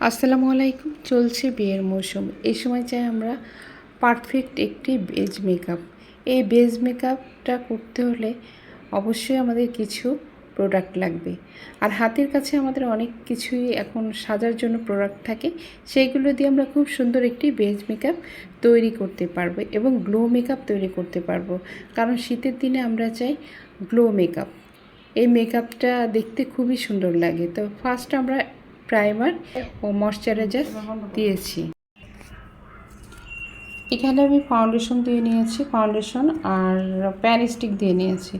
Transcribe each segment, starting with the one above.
আসসালামু আলাইকুম, চলছে বিয়ের মৌসুম। এই সময় চাই আমরা পারফেক্ট একটি বেজ মেকআপ এই বেজ মেকআপটা করতে হলে অবশ্যই আমাদের কিছু প্রোডাক্ট লাগবে। আর হাতের কাছে আমাদের অনেক কিছুই এখন সাজার জন্য প্রোডাক্ট থাকে, সেইগুলো দিয়ে আমরা খুব সুন্দর একটি বেজ মেকআপ তৈরি করতে পারব এবং গ্লো মেকআপ তৈরি করতে পারব। কারণ শীতের দিনে আমরা চাই গ্লো মেকআপ এই মেকআপটা দেখতে খুবই সুন্দর লাগে। তো ফার্স্ট আমরা প্রাইমার ও ময়শ্চারাইজার দিয়েছি। এখানে আমি ফাউন্ডেশন দিয়ে নিয়েছি ফাউন্ডেশন আর প্যান স্টিক দিয়ে নিয়েছি।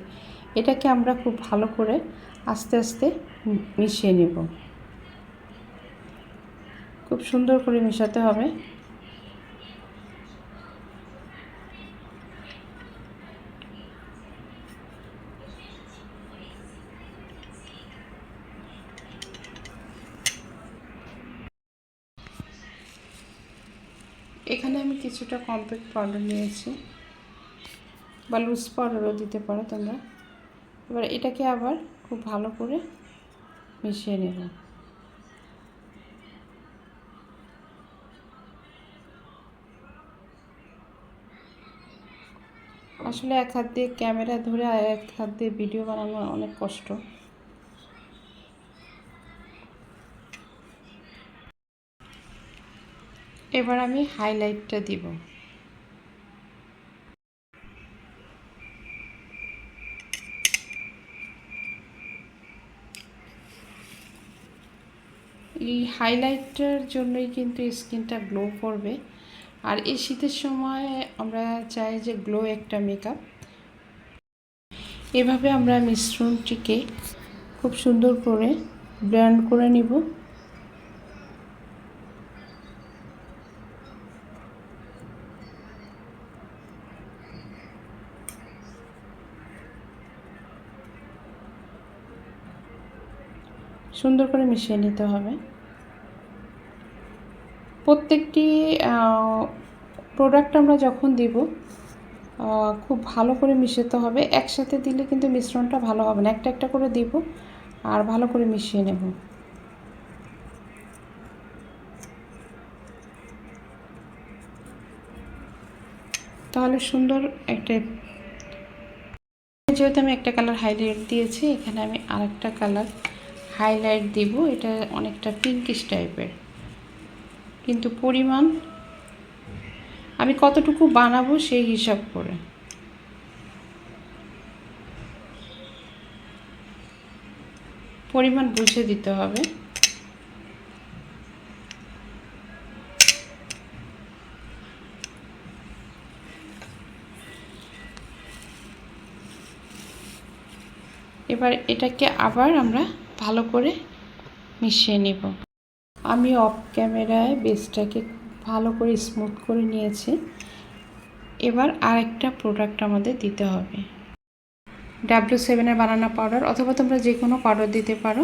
এটাকে আমরা খুব ভালো করে আস্তে আস্তে মিশিয়ে নেব। খুব সুন্দর করে মেশাতে হবে। এখানে আমি কিছুটা কম্প্যাক্ট পাউডার নিয়েছি। বা লুজ পাউডারও দিতে পারো তোমরা। এবার এটাকে আবার খুব ভালো করে মিশিয়ে নেব। আসলে এক হাত দিয়ে ক্যামেরা ধরে আর এক হাত দিয়ে ভিডিও বানানো অনেক কষ্ট। এবার আমি হাইলাইটটা দিব। এই হাইলাইটটার জন্যই কিন্তু স্কিনটা গ্লো করবে। আর এই শীতের সময় আমরা চাই যে গ্লো একটা মেকআপ এভাবে আমরা মিশ্রণটিকে খুব সুন্দর করে ব্লেন্ড করে নিব। সুন্দর করে মিশিয়ে নিতে হবে। প্রত্যেকটি প্রোডাক্ট আমরা যখন দিব খুব ভালো করে মিশাতে হবে। একসাথে দিলে কিন্তু মিশ্রণটা ভালো হবে না। একটা একটা করে দিব আর ভালো করে মিশিয়ে নেব। তাহলে সুন্দর একটা, যেহেতু আমি একটা কালার হাইলাইট দিয়েছি, এখানে আমি আরেকটা কালার হাইলাইট দিব, এটা অনেকটা পিঙ্কিশ টাইপের কিন্তু পরিমাণ, আমি কতটুকু বানাবো সেই হিসাব করে। পরিমাণ বুঝে দিতে হবে। এবার এটাকে আবার আমরা ভালো করে মিশিয়ে নেব। আমি অফ ক্যামেরায় বেসটাকে ভালো করে স্মুথ করে নিয়েছি। এবার আরেকটা প্রোডাক্ট আমাদের দিতে হবে। ডাব্লিউ সেভেনের বানানা পাউডার অথবা তোমরা যে কোনো পাউডার দিতে পারো।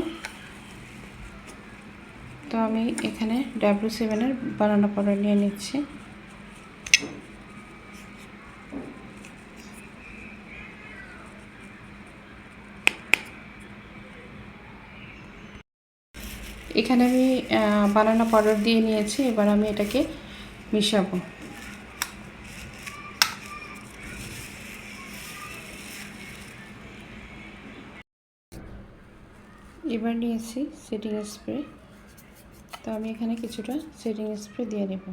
তো আমি এখানে ডাব্লিউ সেভেনের বানানা পাউডার নিয়ে নিচ্ছি। এখানে আমি বানানা পাউডার দিয়ে নিয়েছি, এবার আমি এটাকে মিশাবো। এবার নিয়েছি সেটিং স্প্রে তো আমি এখানে কিছুটা সেটিং স্প্রে দিয়ে নেব।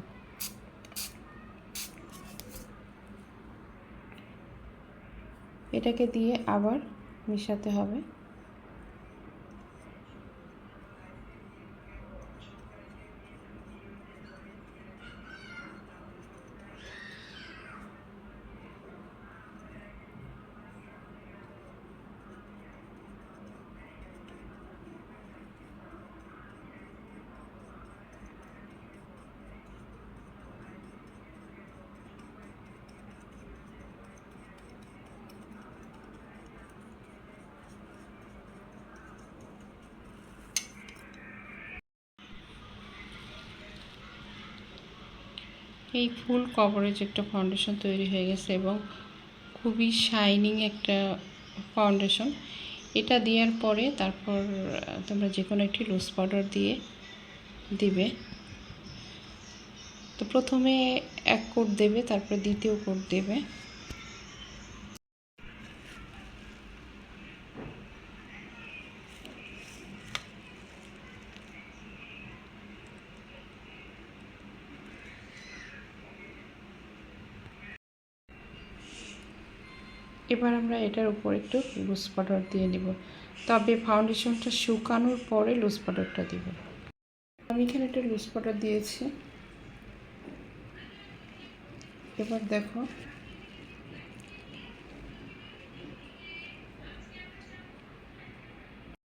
এটাকে দিয়ে আবার মিশাতে হবে। এই ফুল কভারেজ একটা ফাউন্ডেশন তৈরি হয়ে গেছে এবং খুবই শাইনিং একটা ফাউন্ডেশন এটা দেওয়ার পরে তারপর তোমরা যে কোনো একটি লুজ পাউডার দিয়ে দিবে। তো প্রথমে এক কোট দেবে, তারপর দ্বিতীয় কোট দেবে। এবার আমরা এটার উপর একটু লুজ পাউডার দিয়ে নিব। তবে ফাউন্ডেশনটা শুকানোর পরে লুজ পাউডারটা দিব। আমি এখানে একটা লুজ পাউডার দিয়েছি। এবার দেখো